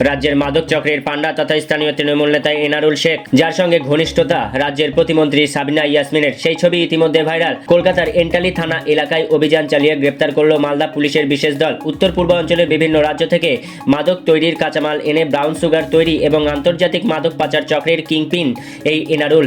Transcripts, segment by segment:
রাজ্যের মাদক চক্রের পান্ডা তথা স্থানীয় তৃণমূল নেতা এনারুল শেখ, যার সঙ্গে ঘনিষ্ঠতা রাজ্যের প্রতিমন্ত্রী সাবিনা ইয়াসমিনের। সেই ছবি ইতিমধ্যে ভাইরাল। কলকাতার এন্টালি থানা এলাকায় অভিযান চালিয়ে গ্রেপ্তার করল মালদা পুলিশের বিশেষ দল। উত্তর পূর্বাঞ্চলের বিভিন্ন রাজ্য থেকে মাদক তৈরির কাঁচামাল এনে ব্রাউন সুগার তৈরি এবং আন্তর্জাতিক মাদক পাচার চক্রের কিংপিন এই এনারুল।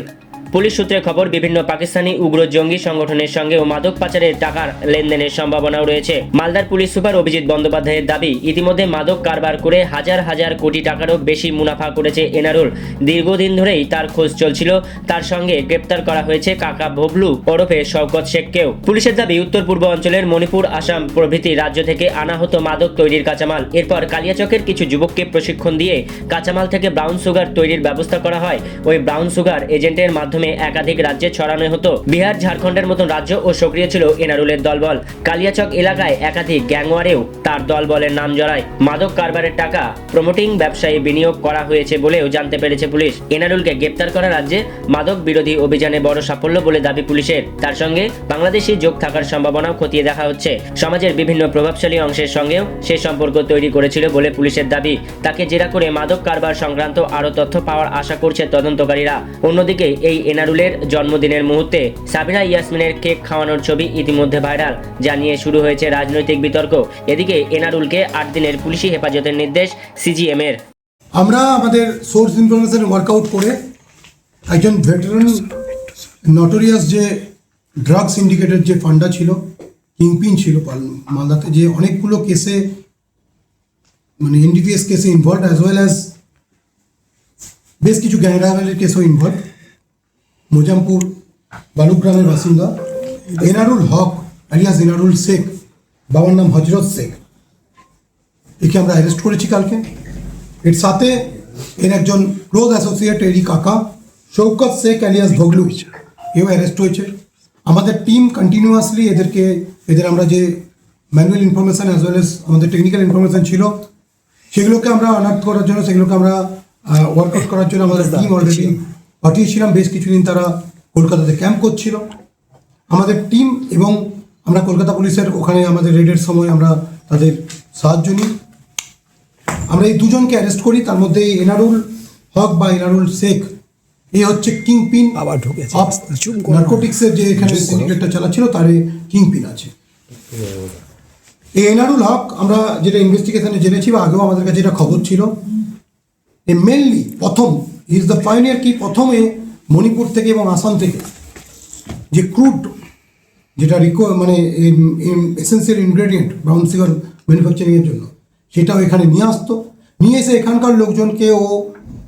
পুলিশ সূত্রে খবর, বিভিন্ন পাকিস্তানি উগ্র জঙ্গি সংগঠনের সঙ্গেও মাদক পাচারের টাকার লেনদেনের সম্ভাবনাও রয়েছে। মালদার পুলিশ সুপার অভিজিৎ বন্দ্যোপাধ্যায়ের দাবি, ইতিমধ্যে মাদক কারবার করে হাজার হাজার কোটি টাকারও বেশি মুনাফা করেছে এনারুল। দীর্ঘদিন ধরেই তার খোঁজ চলছিল। তার সঙ্গে গ্রেপ্তার করা হয়েছে কাকা ভবলু ওরফে শওকত শেখকেও। পুলিশের দাবি, উত্তর পূর্ব অঞ্চলের মণিপুর, আসাম প্রভৃতি রাজ্য থেকে আনা হতো মাদক তৈরির কাঁচামাল। এরপর কালিয়াচকের কিছু যুবককে প্রশিক্ষণ দিয়ে কাঁচামাল থেকে ব্রাউন সুগার তৈরির ব্যবস্থা করা হয়। ওই ব্রাউন সুগার এজেন্টের মাধ্যমে একাধিক রাজ্যে ছড়ানো হতো। বিহার, ঝাড়খণ্ডের মতন রাজ্য ও সক্রিয় ছিল এনারুলের দলবল। কালিয়াচক এলাকায় একাধিক গ্যাংওয়ারেও তার দলবলের নাম জড়ায়। মাদক কারবারের টাকা প্রমোটিং ব্যবসায়ী বিনিয়োগ করা হয়েছে বলেও জানতে পেরেছে পুলিশ। এনারুলকে গ্রেপ্তার করা রাজ্যে মাদক বিরোধী অভিযানে বড় সাফল্য বলে দাবি পুলিশের। তার সঙ্গে বাংলাদেশি যোগ থাকার সম্ভাবনাও খতিয়ে দেখা হচ্ছে। সমাজের বিভিন্ন প্রভাবশালী অংশের সঙ্গেও সে সম্পর্ক তৈরি করেছিল বলে পুলিশের দাবি। তাকে জেরা করে মাদক কারবার সংক্রান্ত আরও তথ্য পাওয়ার আশা করছে তদন্তকারীরা। অন্যদিকে এই এনারুলের জন্মদিনের মুহূর্তে সাবিনা ইয়াসমিনের কেক খাওয়ানোর ছবি ইতিমধ্যে ভাইরাল, যা নিয়ে শুরু হয়েছে রাজনৈতিক বিতর্ক। এদিকে এনারুলকে আট দিনের পুলিশি হেফাজতের নির্দেশ সিজিএম এর আমরা আমাদের সোর্স ইনফরমেশন ওয়ার্কআউট করে একজন ভেটারান নটোরিয়াস যে ড্রাগস ইন্ডিকেটেড যে ফান্ডা ছিল, কিংপিন ছিল মালদাতে, যে অনেকগুলো কেসে মানে এনডিপিএস কেসে ইনভলভ অ্যাজ ওয়েল অ্যাজ বেশ কিছু গ্যাংরামের কেসও ইনভলভ মোজামপুর বালুগ্রামের বাসিন্দা এনারুল হক আলিয়াস এনারুল শেখ। বাবার নাম হজরত শেখ। একে আমরা অ্যারেস্ট করেছি কালকে। এর সাথে এর একজন ক্লোজ অ্যাসোসিয়েট এরই কাকা শৌকত শেখ অ্যালিয়াস ভগলু। এও অ্যারেস্ট হয়েছে। আমাদের টিম কন্টিনিউয়াসলি এদেরকে এদের আমরা যে manual information as well as আমাদের টেকনিক্যাল ইনফরমেশন ছিল সেগুলোকে আমরা অনার্থ করার জন্য সেগুলোকে আমরা ওয়ার্কআউট করার জন্য আমাদের টিম অলরেডি পাঠিয়েছিলাম বেশ কিছুদিন তারা কলকাতাতে ক্যাম্প করছিল। আমাদের টিম এবং আমরা কলকাতা পুলিশের ওখানে আমাদের রেডের সময় আমরা তাদের সাহায্য নিই। আমরা এই দুজনকে অ্যারেস্ট করি তার মধ্যে এনারুল হক বা এনারুল শেখ এই হচ্ছে কিং পিন আবার ঢুকেছে। নার্কোটিক্সের যে এখানে সিন্ডিকেটটা চালাচ্ছিল তার কিং পিন আছে। এই এনারুল হক আমরা যেটা ইনভেস্টিগেশনে জেনেছি বা আগেও আমাদের কাছে যেটা খবর ছিল এ মেনলি প্রথম ইজ দ্য পাইনিয়ার কি প্রথমে মণিপুর থেকে এবং আসাম থেকে। যে ক্রুড যেটা রিকো মানে এসেন্সিয়াল ইনগ্রেডিয়েন্ট ব্রাউন সুগার ম্যানুফ্যাকচারিংয়ের জন্য, সেটাও এখানে নিয়ে আসতো। নিয়ে এসে এখানকার লোকজনকে ও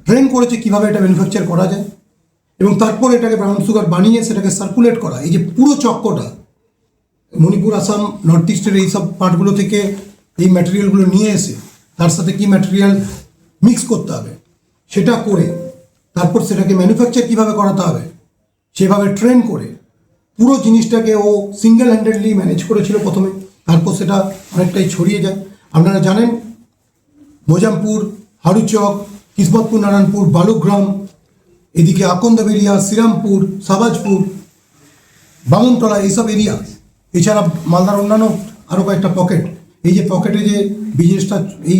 ট্রেন করেছে কীভাবে এটা ম্যানুফ্যাকচার করা যায়। এবং তারপর এটাকে ব্রাউন সুগার বানিয়ে সেটাকে সার্কুলেট করা। এই যে পুরো চক্রটা মণিপুর, আসাম নর্থ ইস্টের এইসব পার্টগুলো থেকে এই ম্যাটেরিয়ালগুলো নিয়ে এসে, তার সাথে কি ম্যাটেরিয়াল মিক্স করতে হবে, সেটা করে তারপর সেটাকে ম্যানুফ্যাকচার কীভাবে করাতে হবে? সেভাবে ট্রেন করে পুরো জিনিসটাকে ও সিঙ্গেল হ্যান্ডেডলি ম্যানেজ করেছিল প্রথমে। তারপর সেটা অনেকটাই ছড়িয়ে যায়। আপনারা জানেন, মোজামপুর হাড়ুচক কিসমতপুর নারায়ণপুর, বালুগ্রাম, এদিকে আকন্দবেরিয়া শ্রীরামপুর, সাবাজপুর, বামনতলা এইসব এরিয়া এছাড়া মালদার অন্যান্য আরও কয়েকটা পকেট এই যে পকেটে যে বিজনেসটা এই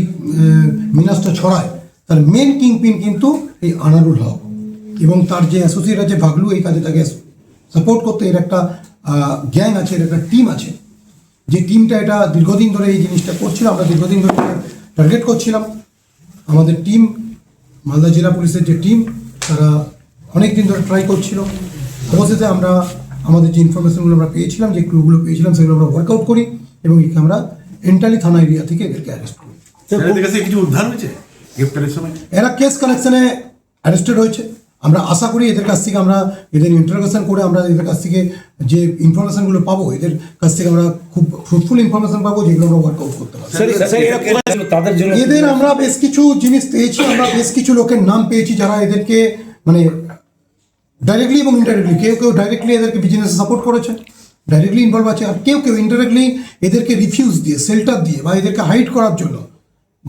মিনাসটা ছড়ায় তার মেন কিং পিন কিন্তু এই আনারুল হক। এবং তার যে অ্যাসোসিয়েট আছে ভাগলু, এই কাজে তাকে সাপোর্ট করতে এর একটা গ্যাং আছে, এর একটা টিম আছে। যে টিমটা এটা দীর্ঘদিন ধরে এই জিনিসটা করছিল, আমরা দীর্ঘদিন ধরে টার্গেট করছিলাম। আমাদের টিম মালদা জেলা পুলিশের যে টিম তারা অনেক দিন ধরে ট্রাই করছিল। অবশেষে আমরা আমাদের যে ইনফরমেশনগুলো আমরা পেয়েছিলাম, যে ক্লুগুলো পেয়েছিলাম, সেগুলো আমরা ওয়ার্কআউট করি এবং একে আমরা এন্টালি থানা এরিয়া থেকে এদেরকে অ্যারেস্ট করি। কিছু উদ্ধার হয়েছে? এরা কেস কালেকশনে অ্যারেস্টেড হয়েছে। আমরা আশা করি এদের কাছ থেকে আমরা এদের ইন্টারোগেশন করে আমরা এদের কাছ থেকে যে ইনফরমেশনগুলো পাবো এদের কাছ থেকে আমরা খুব ফ্রুটফুল ইনফরমেশন পাবো যেগুলো আমরা ওয়ার্কআউট করতে পারব। জন্য এদের আমরা বেশ কিছু জিনিস পেয়েছি আমরা বেশ কিছু লোকের নাম পেয়েছি যারা এদেরকে মানে ডাইরেক্টলি এবং ইনডাইরেক্টলি কেউ কেউ ডাইরেক্টলি এদেরকে বিজনেসে সাপোর্ট করেছে ডাইরেক্টলি ইনভলভ আছে আর কেউ কেউ ইনডাইরেক্টলি এদেরকে রিফিউজ দিয়ে সেল্টার দিয়ে বা এদেরকে হাইড করার জন্য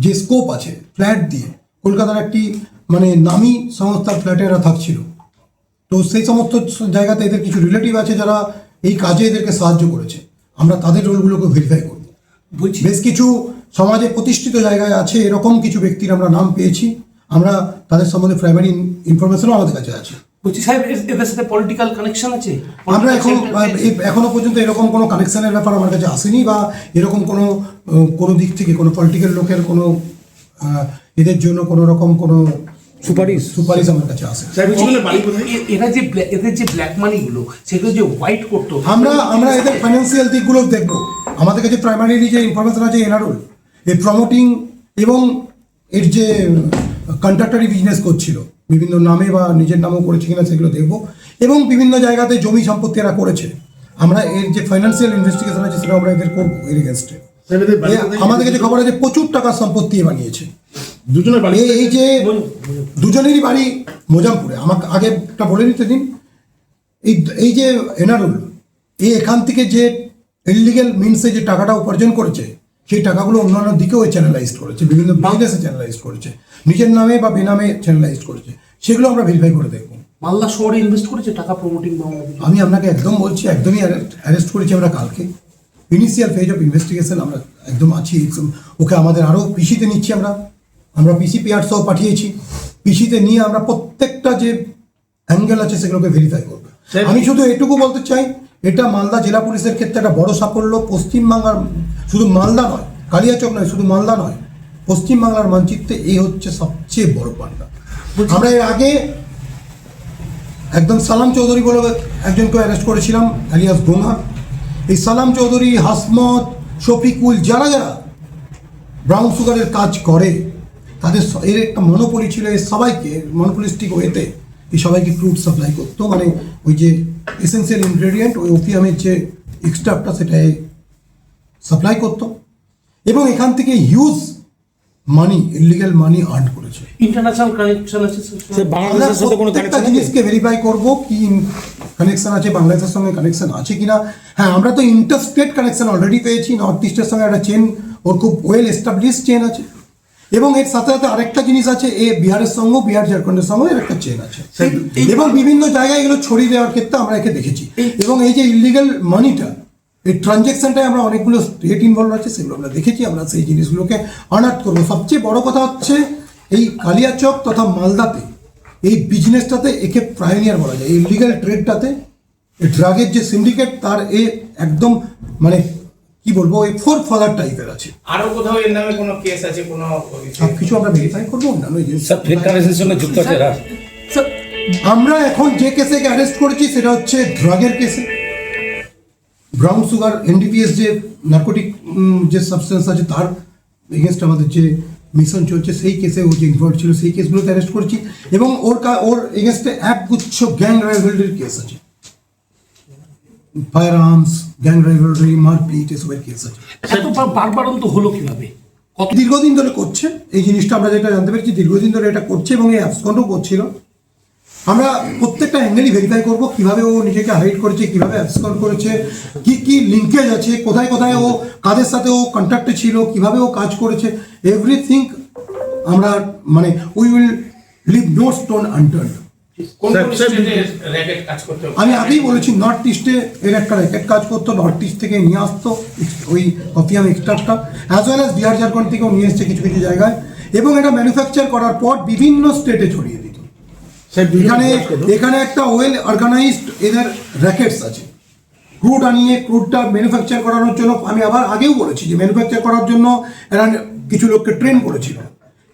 যে স্কোপ আছে ফ্ল্যাট দিয়ে কলকাতার একটি মানে নামি সংস্থার ফ্ল্যাটে এরা থাকছিল। তো সেই সমস্ত জায়গাতে এদের কিছু রিলেটিভ আছে যারা এই কাজে এদেরকে সাহায্য করেছে। আমরা তাদের রোলগুলোকে ভেরিফাই করব। বলছি বেশ কিছু সমাজে প্রতিষ্ঠিত জায়গায় আছে এরকম কিছু ব্যক্তির আমরা নাম পেয়েছি। আমরা তাদের সম্বন্ধে প্রাইমারি ইনফরমেশনও আমাদের কাছে আছে। বলছি সাহেব এদের সাথে পলিটিক্যাল কানেকশন আছে? আমরা এখন এখনও পর্যন্ত এরকম কোনো কানেকশনের ব্যাপার আমার কাছে আসেনি বা এরকম কোনো কোনো দিক থেকে কোনো পলিটিক্যাল লোকের কোনো এদের জন্য কোনো রকম কোনো সুপারিশ। সুপারিশ আমার কাছে আসে এরা যে এদের যে ব্ল্যাক মানি গুলো সেগুলো যে হোয়াইট করতো আমরা আমরা এদের ফাইন্যান্সিয়াল দিকগুলো দেখব। আমাদের কাছে প্রাইমারিলি যে ইনফরমেশন আছে এনারোল এই প্রমোটিং এবং এর যে কন্ট্রাক্টারি বিজনেস করছিল। বিভিন্ন নামে বা নিজের নামও করেছে কিনা সেগুলো দেখব। এবং বিভিন্ন জায়গাতে জমি সম্পত্তি এরা করেছে। আমরা এর যে ফাইন্যান্সিয়াল ইনভেস্টিগেশন আছে সেটা আমরা এদের করব এর এগেনস্টে? আমাদের কাছে খবর আছে প্রচুর টাকার সম্পত্তি বানিয়েছে। দুজনের বাড়ি এই- এই যে দুজনেরই বাড়ি মোজামপুরে। আমাকে আগে একটা বলে নিতে দিন। এই এই যে এনারুল এই এখান থেকে যে ইলিগেল মিনসে যে টাকাটা উপার্জন করেছে সেই টাকাগুলো অন্যান্য দিকেও চ্যানেলাইজ করেছে বিভিন্ন বিজনেসে চ্যানেলাইজ করেছে নিজের নামে বা বেনামে চ্যানেলাইজ করেছে সেগুলো আমরা ভেরিফাই করে দেখব। মালদা শহরে ইনভেস্ট করেছে টাকা প্রমোটিং আমি আপনাকে একদম বলছি একদমই অ্যারেস্ট করেছি আমরা কালকে। ইনিশিয়াল ফেজ অফ ইনভেস্টিগেশন আমরা একদম আছি ওকে আমাদের আরও পিসিতে নিচ্ছি আমরা। আমরা পিসি পিআর সহ পাঠিয়েছি। পিসিতে নিয়ে আমরা প্রত্যেকটা যে অ্যাঙ্গেল আছে সেগুলোকে ভেরিফাই করব। আমি শুধু এটুকু বলতে চাই এটা মালদা জেলা পুলিশের ক্ষেত্রে একটা বড় সাফল্য। পশ্চিমবাংলার শুধু মালদা নয় কালিয়াচক নয় শুধু মালদা নয় পশ্চিমবাংলার মানচিত্রে এই হচ্ছে সবচেয়ে বড় পান্ডা। আমরা এর আগে একদম সালাম চৌধুরী বলে একজনকে অ্যারেস্ট করেছিলাম আলিয়াস গোঙা। এই সালাম চৌধুরী হাসমত শফিকুল যারা যারা ব্রাউন সুগারের কাজ করে তাদের এর একটা মনোপলি ছিল এর সবাইকে মনোপলিস্টিক ওয়েতে এই সবাইকে ফ্রুট সাপ্লাই করতো। মানে ওই যে এসেন্সিয়াল ইনগ্রেডিয়েন্ট ওই ওপিয়ামের যে এক্সট্রাটা সেটা সাপ্লাই করতো। এবং এখান থেকে huge money illegal money earn করেছে। ইন্টারন্যাশনাল কানেকশন আছে বাংলাদেশের সাথে কোনো কানেকশন জিনিসকে ভেরিফাই করব কি কানেকশন আছে বাংলাদেশের সঙ্গে কানেকশন আছে কিনা। হ্যাঁ আমরা তো ইন্টারস্টেট কানেকশন অলরেডি পেয়েছি। নর্থ ইস্টের সঙ্গে একটা চেন ওর খুব ওয়েল এস্টাবলিশ চেন আছে। এবং এর সাথে সাথে আরেকটা জিনিস আছে এ বিহারের সঙ্গেও বিহার ঝাড়খণ্ডের সঙ্গেও এর একটা চেন আছে। এবং বিভিন্ন জায়গায় এগুলো ছড়িয়ে দেওয়ার ক্ষেত্রে আমরা একে দেখেছি। এবং এই যে ইলিগাল মানিটা এই ট্রানজ্যাকশনটায় আমরা অনেকগুলো স্টেট ইনভলভ আছে সেগুলো আমরা দেখেছি আমরা সেই জিনিসগুলোকে আনার্ট করব। সবচেয়ে বড় কথা হচ্ছে এই কালিয়াচক তথা মালদাতে এই বিজনেসটাতে একে প্রায়োনিয়ার বলা যায়। এই ইলিগাল ট্রেডটাতে ড্রাগের যে সিন্ডিকেট তার এ একদম মানে কি বলব ওই ফোর ফাদার টাইপের আছে। আরও কোথাও এর নামে কোনো কেস আছে কোনো সব কিছু আমরা ভেরিফাই করব অন্যান্য জিনিস স্যার ফেক কারেন্সির সঙ্গে যুক্ত আছে স্যার আমরা এখন যে কেসে অ্যারেস্ট করেছি সেটা হচ্ছে ড্রাগের কেসে ব্রাউন সুগার এনডিপিএস যে নার্কোটিক যে সাবস্টেন্স আছে তার এগেনস্ট আমাদের যে মিশন চলছে সেই কেসে ও যে ইনভলভ ছিল সেই কেসগুলোতে অ্যারেস্ট করেছি। এবং ওর কা- ওর এগেনস্টে একগুচ্ছ গ্যাং রাইভেলরির কেস আছে। ফায়ার আর্মস গ্যাং রাইভেলরি মারপিট এসবের কেস আছে। এত বার- বারবারন্ত হলো কীভাবে? কত দীর্ঘদিন ধরে করছে। এই জিনিসটা আমরা যেটা জানতে পেরেছি দীর্ঘদিন ধরে এটা করছে এবং এই অ্যাবসকন্ডও করছিল। আমরা প্রত্যেকটা অ্যাঙ্গেলই ভেরিফাই করব কীভাবে ও নিজেকে হাইড করেছে কীভাবে অ্যাবসকন্ড করেছে কি কি লিঙ্কেজ আছে কোথায় কোথায় ও কাদের সাথে ও কন্ট্যাক্টে ছিল কীভাবে ও কাজ করেছে এভরিথিং আমরা মানে we will leave no stone unturn কোন স্যার, কোন স্যার, স্টেটে র্যাকেট কাজ করতে হবে? আমি আগেই বলেছি নর্থ ইস্টে এর একটা র্যাকেট কাজ করতো নর্থ ইস্ট থেকে নিয়ে আসতো ওই কপিয়াম এক্সট্রাক্টটা as well as Bihar Jharkhand থেকেও নিয়ে এসছে কিছু কিছু জায়গায় এবং এটা ম্যানুফ্যাকচার করার পর বিভিন্ন স্টেটে ছড়িয়ে দিত। এখানে এখানে একটা ওয়েল অর্গানাইজড এদের র্যাকেটস আছে। ক্রুড আনিয়ে ক্রুডটা ম্যানুফ্যাকচার করানোর জন্য আমি আবার আগেও বলেছি যে ম্যানুফ্যাকচার করার জন্য এরা কিছু লোককে ট্রেন করেছিল।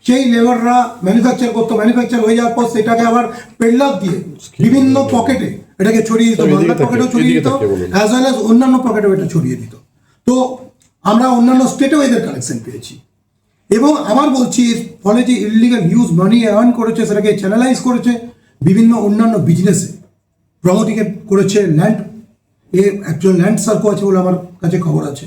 সেই লেবাররা ম্যানুফ্যাকচার করতো ম্যানুফ্যাকচার হয়ে যাওয়ার পর সেটাকে আবার পেল্লার দিয়ে বিভিন্ন পকেটে এটাকে ছড়িয়ে দিত বাংলার পকেটেও ছড়িয়ে দিত অ্যাজ ওয়েল অ্যাজ অন্যান্য পকেটেও এটা ছড়িয়ে দিত। তো আমরা অন্যান্য স্টেটেও এদের কানেকশন পেয়েছি। এবং আবার বলছি এর ফলে যে ইলিগাল ইউজ মানি আর্ন করেছে সেটাকে চ্যানেলাইজ করেছে বিভিন্ন অন্যান্য বিজনেসে প্রমোটিংয়ে করেছে ল্যান্ড এ একজন ল্যান্ড সার্কো আছে বলে আমার কাছে খবর আছে।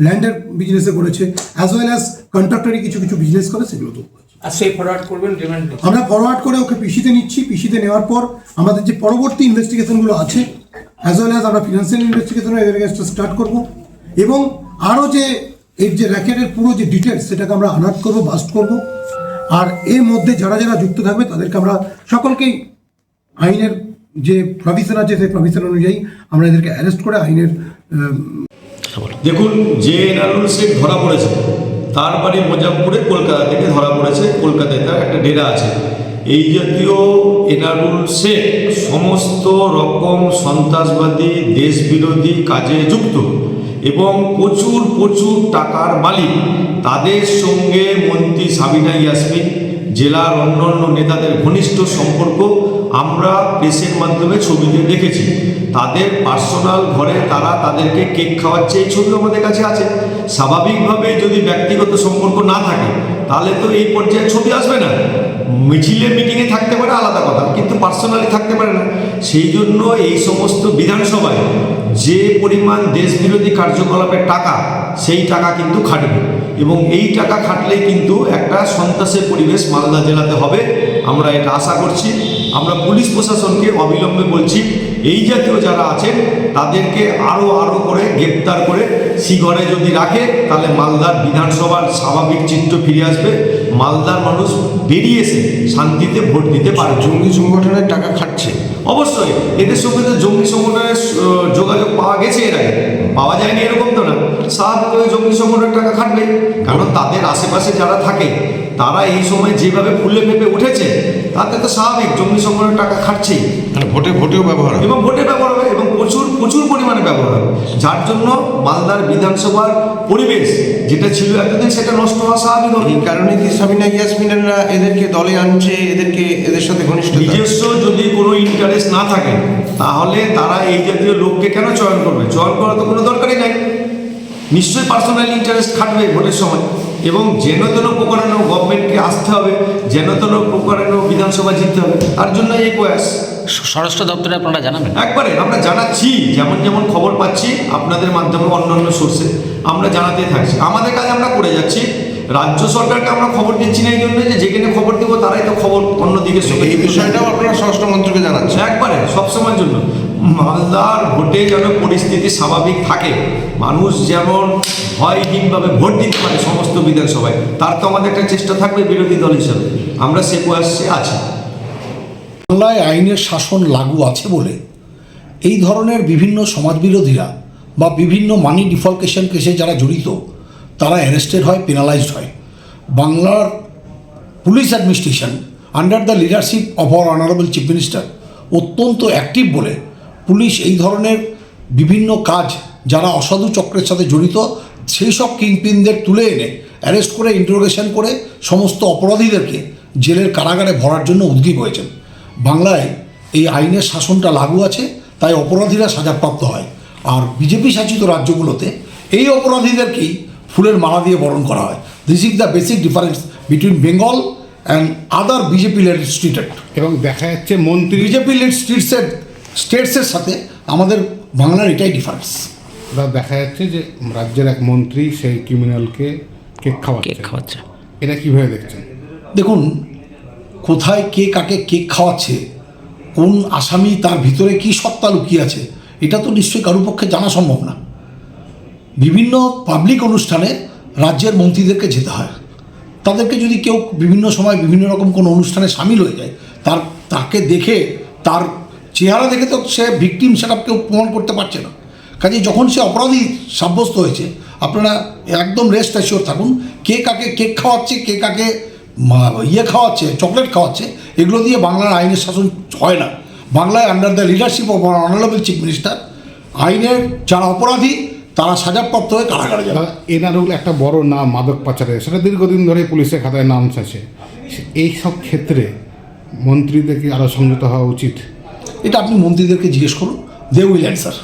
ল্যান্ডের বিজনেসে করেছে অ্যাজ ওয়েল অ্যাজ কন্ট্রাক্টরি কিছু কিছু বিজনেস করে সেগুলো তো আর সেই ফরওয়ার্ড করবেন রিমান্ড আমরা ফরওয়ার্ড করে ওকে পিসিতে নিচ্ছি পিসিতে নেওয়ার পর আমাদের যে পরবর্তী ইনভেস্টিগেশনগুলো আছে অ্যাজ ওয়েল অ্যাজ আমরা ফিনান্সিয়াল ইনভেস্টিগেশন এদের স্টার্ট করব। এবং আরও যে এর যে র্যাকেটের পুরো যে ডিটেলস সেটাকে আমরা আনার্ট করব বাস্ট করব। আর এর মধ্যে যারা যারা যুক্ত থাকবে তাদেরকে আমরা সকলকেই আইনের যে প্রভিশন আছে সেই প্রভিশন অনুযায়ী আমরা এদেরকে অ্যারেস্ট করে আইনের দেখুন, যে এনারুল শেখ ধরা পড়েছে, তার বাড়ি মোজাম্পুরে কলকাতা থেকে ধরা পড়েছে। কলকাতায় তার একটা ডেরা আছে। এই জাতীয় এনারুল শেখ সমস্ত রকম সন্ত্রাসবাদী, দেশবিরোধী কাজে যুক্ত এবং প্রচুর প্রচুর টাকার মালিক। তাদের সঙ্গে মন্ত্রী সাবিনা ইয়াসমিন জেলার অন্যান্য নেতাদের ঘনিষ্ঠ সম্পর্ক আমরা প্রেসের মাধ্যমে ছবিতে দেখেছি। তাদের পার্সোনাল ঘরে তারা তাদেরকে কেক খাওয়াচ্ছে, এই ছবি আমাদের কাছে আছে। স্বাভাবিকভাবে যদি ব্যক্তিগত সম্পর্ক না থাকে, তাহলে তো এই পর্যায়ে ছবি আসবে না। মিছিলে মিটিংয়ে থাকতে পারে আলাদা কথা, কিন্তু পার্সোনালি থাকতে পারে না। সেই জন্য এই সমস্ত বিধানসভায় যে পরিমাণ দেশবিরোধী কার্যকলাপের টাকা, সেই টাকা কিন্তু খাটবে। এবং এই টাকা খাটলেই কিন্তু একটা সন্ত্রাসের পরিবেশ মালদা জেলাতে হবে। আমরা এটা আশা করছি। আমরা পুলিশ প্রশাসনকে অবিলম্বে বলছি এই জাতীয় যারা আছেন তাদেরকে আরও আরও করে গ্রেপ্তার করে শিঘরে যদি রাখে তাহলে মালদার বিধানসভার স্বাভাবিক চিত্র ফিরে আসবে। মালদার মানুষ বেরিয়ে এসে শান্তিতে ভোট দিতে পারবে। জঙ্গি সংগঠনের টাকা খাচ্ছে অবশ্যই এদের সঙ্গে তো জঙ্গি সংগঠনের যোগাযোগ পাওয়া গেছে এর আগে। পাওয়া যায়নি এরকম তো না। স্বাভাবিকভাবে জঙ্গি সংগঠনের টাকা খাটবে। কারণ তাদের আশেপাশে যারা থাকে তারা এই সময় যেভাবে ফুলে ফেপে উঠেছে তাতে তো স্বাভাবিক জমি সংগঠনের টাকা খাটছেই। মানে ভোটে ভোটেও ব্যবহার এবং ভোটে ব্যবহার হবে এবং প্রচুর প্রচুর পরিমাণে ব্যবহার হবে যার জন্য মালদার বিধানসভার পরিবেশ যেটা ছিল এতদিন সেটা নষ্ট হওয়া স্বাভাবিক হবে। এই কারণে কি সাবিনা ইয়াসমিনেরা এদেরকে দলে আনছে এদেরকে এদের সাথে ঘনিষ্ঠ নিজস্ব যদি কোনো ইন্টারেস্ট না থাকে তাহলে তারা এই জাতীয় লোককে কেন চয়ন করবে? চয়ন করার তো কোনো দরকারই নাই। নিশ্চয়ই পার্সোনাল ইন্টারেস্ট খাটবে ভোটের সময়। এবং যেন তেন প্রকারেণ গভর্নমেন্টকে আসতে হবে যেন তেন প্রকারেণ বিধানসভা জিততে হবে তার জন্য এই প্রয়াস। স্বরাষ্ট্র দপ্তরে আপনারা জানাবেন? একবারে আমরা জানাচ্ছি যেমন যেমন খবর পাচ্ছি আপনাদের মাধ্যমে অন্যান্য সোর্সে আমরা জানাতে থাকছি। আমাদের কাজ আমরা করে যাচ্ছি। রাজ্য সরকারকে আমরা খবর দিচ্ছি না এই জন্য যে যেখানে খবর দেবো তারাই তো খবর অন্যদিকে সঙ্গে এই বিষয়টাও আপনারা স্বরাষ্ট্র মন্ত্রীকে জানাচ্ছেন। একবারে সবসময়ের জন্য। মালদার ভোটে যেন পরিস্থিতি স্বাভাবিক থাকে মানুষ যেমন ভয়হীনভাবে ভোট দিতে পারে সমস্ত বিধানসভায় তার তো আমাদের একটা চেষ্টা থাকবে বিরোধী দল হিসেবে। আমরা সে প্রয়াসে আছি। বাংলায় আইনের শাসন লাগু আছে বলে এই ধরনের বিভিন্ন সমাজবিরোধীরা বা বিভিন্ন মানি ডিফলকেশন কেসে যারা জড়িত তারা অ্যারেস্টেড হয় পেনালাইজড হয়। বাংলার police administration under the leadership of our honourable chief minister অত্যন্ত অ্যাক্টিভ বলে পুলিশ এই ধরনের বিভিন্ন কাজ যারা অসাধু চক্রের সাথে জড়িত সেই সব কিংপিনদের তুলে এনে অ্যারেস্ট করে ইন্টারোগেশন করে সমস্ত অপরাধীদেরকে জেলের কারাগারে ভরার জন্য উদ্গ্রীব হয়েছেন। বাংলায় এই আইনের শাসনটা লাগু আছে, তাই অপরাধীরা সাজাপ্রাপ্ত হয়। আর বিজেপি শাসিত রাজ্যগুলোতে এই অপরাধীদেরকেই ফুলের মালা দিয়ে বরণ করা হয়। This is the basic difference between Bengal and other BJP led state এবং দেখা যাচ্ছে মন্ত্রী বিজেপি লিড স্টেটসের স্টেটসের সাথে আমাদের বাংলার এটাই ডিফারেন্স বা দেখা যাচ্ছে যে রাজ্যের এক মন্ত্রী সেই ক্রিমিনালকে কেক খাওয়াচ্ছে। কেক খাওয়াচ্ছে। এটা কীভাবে দেখছেন? দেখুন কোথায় কে কাকে কেক খাওয়াচ্ছে কোন আসামি তার ভিতরে কি সত্তা লুকিয়ে আছে এটা তো নিশ্চয়ই কারোর পক্ষে জানা সম্ভব না। বিভিন্ন পাবলিক অনুষ্ঠানে রাজ্যের মন্ত্রীদেরকে যেতে হয়। তাদেরকে যদি কেউ বিভিন্ন সময় বিভিন্ন রকম কোনো অনুষ্ঠানে সামিল হয়ে যায়, তার, তাকে দেখে, তার চেহারা দেখে তো সে ভিকটিম সেটা কেউ প্রমাণ করতে পারছে না। কাজে যখন সে অপরাধী সাব্যস্ত হয়েছে, আপনারা একদম রেস্ট অ্যাসিওর থাকুন, কে কাকে কেক খাওয়াচ্ছে, কে কাকে ইয়ে খাওয়াচ্ছে চকলেট খাওয়াচ্ছে, এগুলো দিয়ে বাংলার আইনের শাসন হয় না। বাংলায় under the leadership of honourable chief minister আইনের যারা অপরাধী তারা সাজাপ্রাপ্ত হয়ে কারাগারে যাবে। এনার এনারুল একটা বড় নাম মাদক পাচারে সেটা দীর্ঘদিন ধরে পুলিশের খাতায় নাম আছে। এই সব ক্ষেত্রে মন্ত্রীদেরকে আরও সংযত হওয়া উচিত। এটা আপনি মন্ত্রীদেরকে জিজ্ঞেস করুন। They will answer.